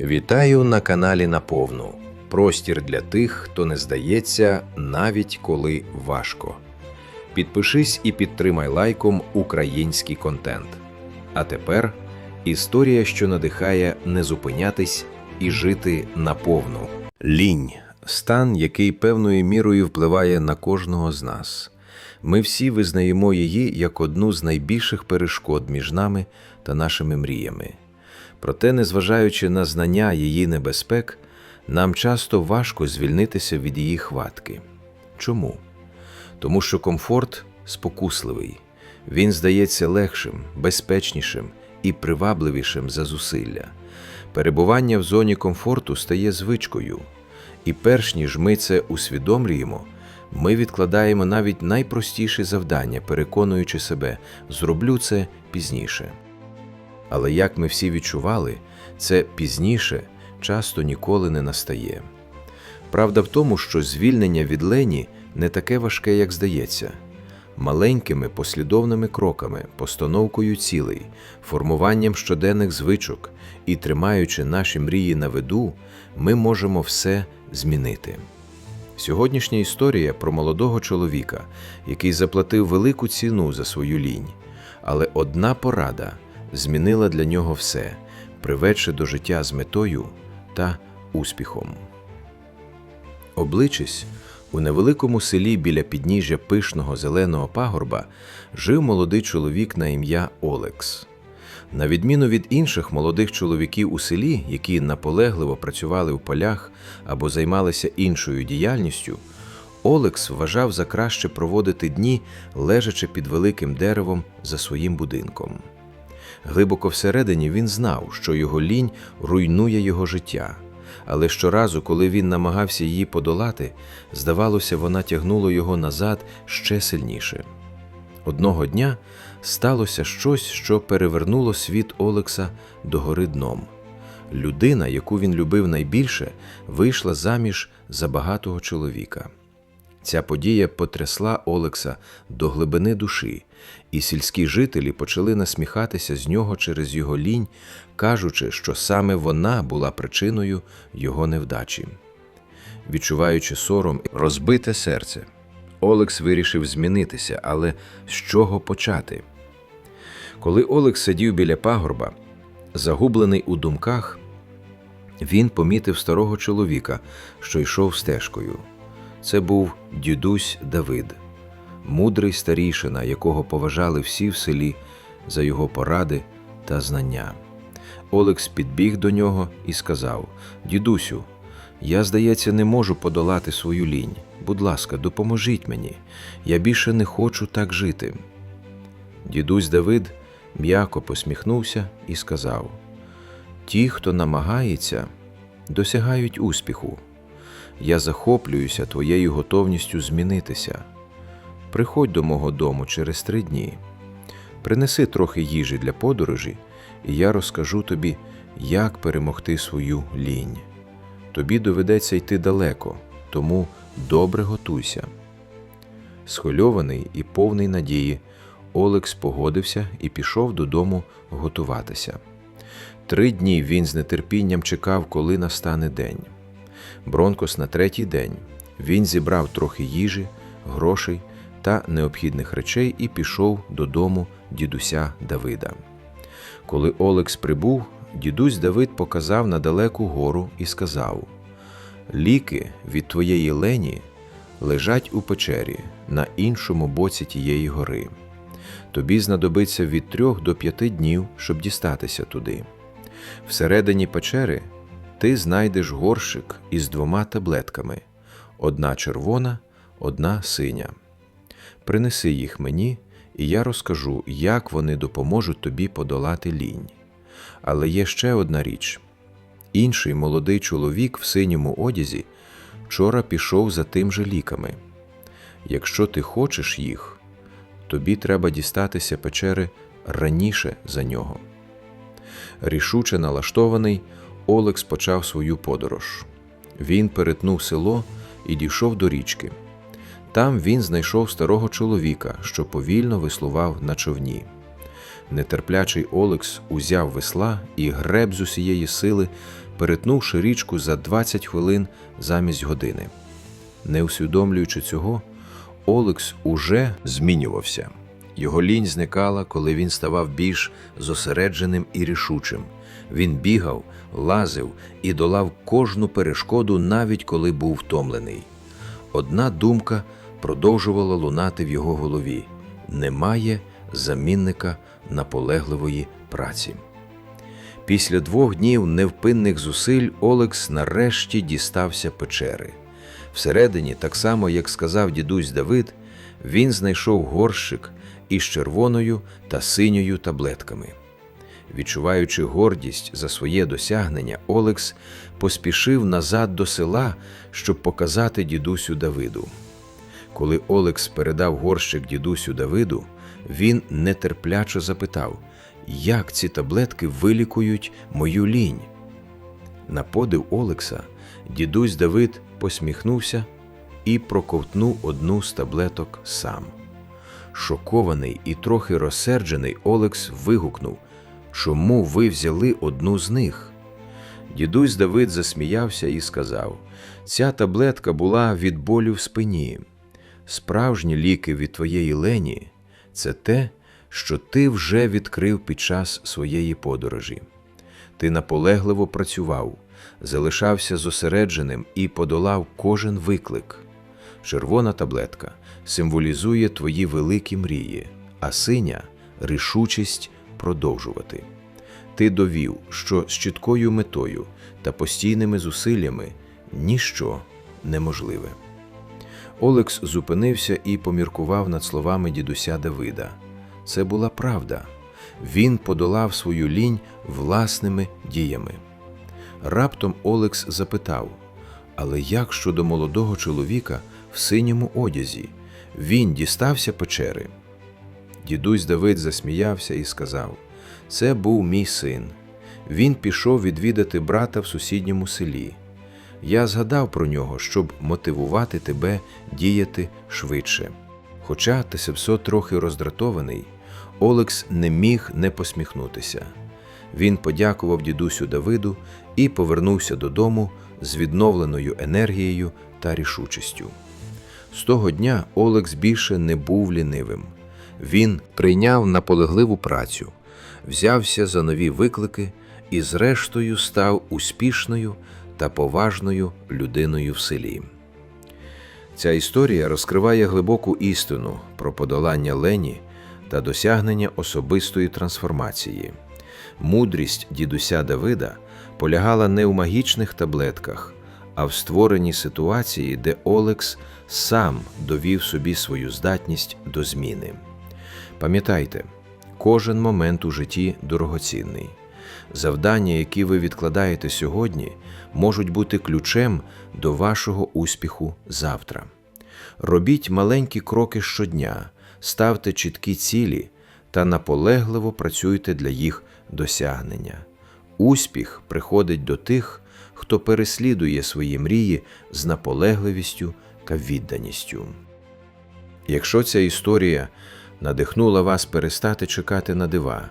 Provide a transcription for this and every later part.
Вітаю на каналі Наповну. Простір для тих, хто не здається, навіть коли важко. Підпишись і підтримай лайком український контент. А тепер історія, що надихає не зупинятись і жити наповну. Лінь стан, який певною мірою впливає на кожного з нас. Ми всі визнаємо її як одну з найбільших перешкод між нами та нашими мріями. Проте, незважаючи на знання її небезпек, нам часто важко звільнитися від її хватки. Чому? Тому що комфорт спокусливий, він здається легшим, безпечнішим і привабливішим за зусилля. Перебування в зоні комфорту стає звичкою, і перш ніж ми це усвідомлюємо, ми відкладаємо навіть найпростіші завдання, переконуючи себе, зроблю це пізніше. Але як ми всі відчували, це пізніше часто ніколи не настає. Правда в тому, що звільнення від лені не таке важке, як здається. Маленькими послідовними кроками, постановкою цілей, формуванням щоденних звичок і тримаючи наші мрії на виду, ми можемо все змінити. Сьогоднішня історія про молодого чоловіка, який заплатив велику ціну за свою лінь, але одна порада змінила для нього все, приведши до життя з метою та успіхом. Обличись, у невеликому селі біля підніжжя пишного зеленого пагорба жив молодий чоловік на ім'я Олекс. На відміну від інших молодих чоловіків у селі, які наполегливо працювали в полях або займалися іншою діяльністю, Олекс вважав за краще проводити дні, лежачи під великим деревом за своїм будинком. Глибоко всередині він знав, що його лінь руйнує його життя, але щоразу, коли він намагався її подолати, здавалося, вона тягнула його назад ще сильніше. Одного дня сталося щось, що перевернуло світ Олекса догори дном. Людина, яку він любив найбільше, вийшла заміж за багатого чоловіка. Ця подія потрясла Олекса до глибини душі, і сільські жителі почали насміхатися з нього через його лінь, кажучи, що саме вона була причиною його невдачі. Відчуваючи сором розбите серце, Олекс вирішив змінитися, але з чого почати? Коли Олекс сидів біля пагорба, загублений у думках, він помітив старого чоловіка, що йшов стежкою. Це був дідусь Давид, мудрий старішина, якого поважали всі в селі за його поради та знання. Олекс підбіг до нього і сказав: Дідусю, я, здається, не можу подолати свою лінь. Будь ласка, допоможіть мені. Я більше не хочу так жити. Дідусь Давид м'яко посміхнувся і сказав: Ті, хто намагається, досягають успіху. Я захоплююся твоєю готовністю змінитися. Приходь до мого дому через три дні. Принеси трохи їжі для подорожі, і я розкажу тобі, як перемогти свою лінь. Тобі доведеться йти далеко, тому добре готуйся. Схвильований і повний надії, Олекс погодився і пішов додому готуватися. Три дні він з нетерпінням чекав, коли настане день. Бронкос на третій день він зібрав трохи їжі, грошей та необхідних речей і пішов додому дідуся Давида. Коли Олекс прибув, дідусь Давид показав на далеку гору і сказав: Ліки від твоєї лені лежать у печері на іншому боці тієї гори. Тобі знадобиться від трьох до п'яти днів, щоб дістатися туди. Всередині печери ти знайдеш горщик із двома таблетками: одна червона, одна синя. Принеси їх мені, і я розкажу, як вони допоможуть тобі подолати лінь. Але є ще одна річ: інший молодий чоловік в синьому одязі вчора пішов за тим же ліками. Якщо ти хочеш їх, тобі треба дістатися печери раніше за нього. Рішуче налаштований, Олекс почав свою подорож. Він перетнув село і дійшов до річки. Там він знайшов старого чоловіка, що повільно веслував на човні. Нетерплячий Олекс узяв весла і греб з усієї сили перетнувши річку за 20 хвилин замість години. Не усвідомлюючи цього, Олекс уже змінювався. Його лінь зникала, коли він ставав більш зосередженим і рішучим. Він бігав, лазив і долав кожну перешкоду, навіть коли був втомлений. Одна думка продовжувала лунати в його голові: немає замінника наполегливої праці. Після двох днів невпинних зусиль Олекс нарешті дістався печери. Всередині, так само як сказав дідусь Давид, він знайшов горщик із червоною та синьою таблетками. Відчуваючи гордість за своє досягнення, Олекс поспішив назад до села, щоб показати дідусю Давиду. Коли Олекс передав горщик дідусю Давиду, він нетерпляче запитав, як ці таблетки вилікують мою лінь. На подив Олекса дідусь Давид посміхнувся і проковтнув одну з таблеток сам. Шокований і трохи розсерджений Олекс вигукнув, чому ви взяли одну з них? Дідусь Давид засміявся і сказав: Ця таблетка була від болю в спині. Справжні ліки від твоєї лені це те, що ти вже відкрив під час своєї подорожі. Ти наполегливо працював, залишався зосередженим і подолав кожен виклик. Червона таблетка символізує твої великі мрії, а синя рішучість продовжувати. Ти довів, що з чіткою метою та постійними зусиллями ніщо неможливе. Олекс зупинився і поміркував над словами дідуся Давида. Це була правда. Він подолав свою лінь власними діями. Раптом Олекс запитав: Але як щодо молодого чоловіка в синьому одязі? Він дістався печери. Дідусь Давид засміявся і сказав: Це був мій син. Він пішов відвідати брата в сусідньому селі. Я згадав про нього, щоб мотивувати тебе діяти швидше. Хоча Тесепсо трохи роздратований, Олекс не міг не посміхнутися. Він подякував дідусю Давиду і повернувся додому з відновленою енергією та рішучістю. З того дня Олекс більше не був лінивим. Він прийняв наполегливу працю, взявся за нові виклики і, зрештою, став успішною та поважною людиною в селі. Ця історія розкриває глибоку істину про подолання лені та досягнення особистої трансформації. Мудрість дідуся Давида полягала не в магічних таблетках, а в створенні ситуації, де Олекс сам довів собі свою здатність до зміни. Пам'ятайте, кожен момент у житті дорогоцінний. Завдання, які ви відкладаєте сьогодні, можуть бути ключем до вашого успіху завтра. Робіть маленькі кроки щодня, ставте чіткі цілі та наполегливо працюйте для їх досягнення. Успіх приходить до тих, хто переслідує свої мрії з наполегливістю та відданістю. Якщо ця історія надихнула вас перестати чекати на дива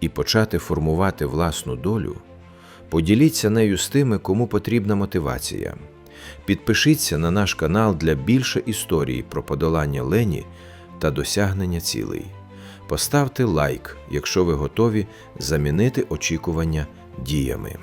і почати формувати власну долю, поділіться нею з тими, кому потрібна мотивація. Підпишіться на наш канал для більше історій про подолання лені та досягнення цілей. Поставте лайк, якщо ви готові замінити очікування діями.